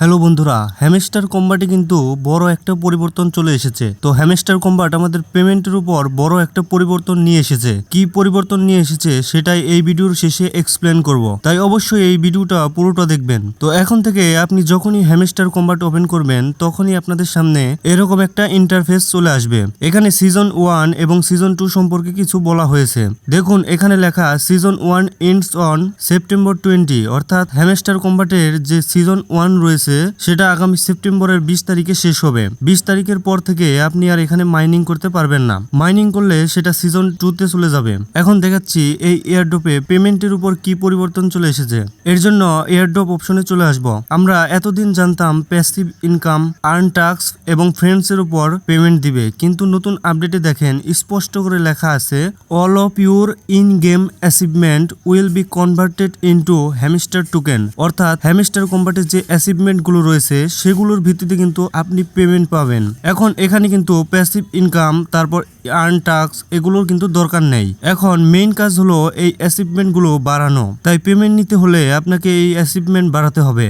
Hello বন্ধুরা, hamster কম্বাটে কিন্তু বড় একটা পরিবর্তন চলে এসেছে। তো হ্যামস্টার কম্বাট আমাদের পেমেন্টের উপর বড় একটা পরিবর্তন নিয়ে এসেছে। কি পরিবর্তন নিয়ে এসেছে সেটাই এই ভিডিওর শেষে এক্সপ্লেন করব। তাই অবশ্যই এই ভিডিওটা পুরোটা দেখবেন। তো এখন থেকে আপনি যখনই হ্যামস্টার কম্বাট ওপেন করবেন, তখনই আপনাদের সামনে এরকম একটা ইন্টারফেস চলে আসবে। এখানে সিজন ওয়ান এবং সিজন টু সম্পর্কে কিছু বলা হয়েছে। দেখুন, এখানে লেখা season one ends on September twenty অর্থাৎ হ্যামস্টার কম্বাটের যে সিজন ওয়ান রয়েছে সেটা আগামী সেপ্টেম্বরের বিশ তারিখে শেষ হবে। বিশ তারিখের পর থেকে আপনি আর এখানে মাইনিং করতে পারবেন না। মাইনিং করলে সেটা সিজন টু তে চলে যাবে। এখন দেখাচ্ছি এই এয়ারড্রপে পেমেন্টের উপর কি পরিবর্তন চলে এসেছে। এর জন্য এয়ারড্রপ অপশনে চলে আসব। আমরা এতদিন জানতাম প্যাসিভ ইনকাম আর্ন টাক্স এবং ফ্রেন্ডস এর উপর পেমেন্ট দিবে। কিন্তু নতুন আপডেটে দেখেন, স্পষ্ট করে লেখা আছে all of your in game achievement will be converted into hamster token অর্থাৎ হ্যামিস্টার কম্বাটের যে অ্যাচিভমেন্ট গুলো রয়েছে, সেগুলোর ভিত্তিতে কিন্তু আপনি পেমেন্ট পাবেন। এখন এখানে কিন্তু প্যাসিভ ইনকাম তারপর আর্ন টাক্স এগুলোর কিন্তু দরকার নেই। এখন মেইন কাজ হলো এই অ্যাচিভমেন্টগুলো বাড়ানো। তাই পেমেন্ট নিতে হলে আপনাকে এই অ্যাচিভমেন্ট বাড়াতে হবে।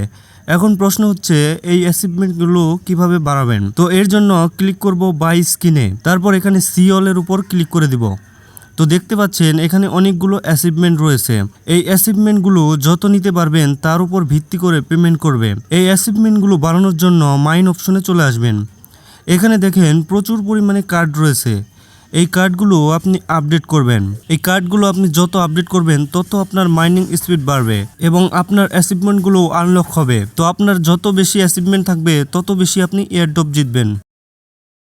এখন প্রশ্ন হচ্ছে, এই অ্যাচিভমেন্টগুলো কীভাবে বাড়াবেন? তো এর জন্য ক্লিক করব বাই স্ক্রিনে তারপর এখানে সিওলের উপর ক্লিক করে দিব। তো দেখতে পাচ্ছেন, এখানে অনেকগুলো অ্যাচিভমেন্ট রয়েছে। এই অ্যাচিভমেন্টগুলো যত নিতে পারবেন, তার উপর ভিত্তি করে পেমেন্ট করবে। এই অ্যাচিভমেন্টগুলো বাড়ানোর জন্য মাইন অপশনে চলে আসবেন। এখানে দেখেন, প্রচুর পরিমাণে কার্ড রয়েছে। এই কার্ডগুলো আপনি আপডেট করবেন। এই কার্ডগুলো আপনি যত আপডেট করবেন, তত আপনার মাইনিং স্পিড বাড়বে এবং আপনার অ্যাচিভমেন্টগুলো আনলক হবে। তো আপনার যত বেশি অ্যাচিভমেন্ট থাকবে, তত বেশি আপনি এয়ারড্রপ জিতবেন।